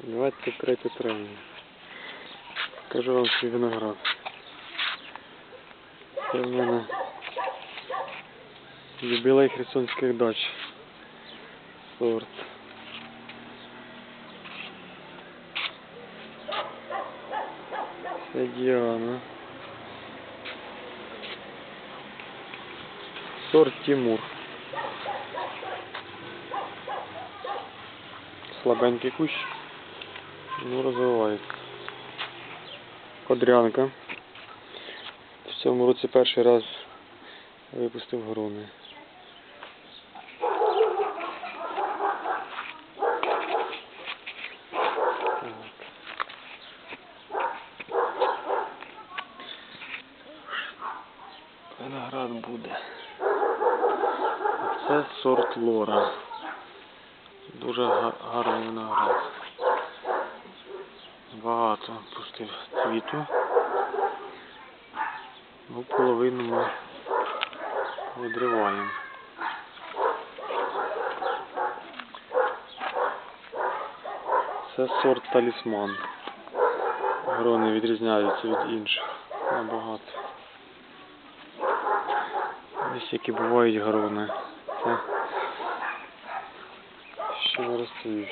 23 травня. Покажу вам свій виноград. Це в мене юбілей херсонських дач. Сорт. Це Діана. Сорт Тимур. Слабенький кущ. Ну, розвивається. Кодрянка. В цьому році перший раз випустив грони. Виноград буде. Це сорт лора. Дуже га- гарний виноград. Багато пустив цвіту. Ну, половину ми відриваємо. Це сорт талісман. Грони відрізняються від інших набагато. Ось які бувають грони. Це ще не.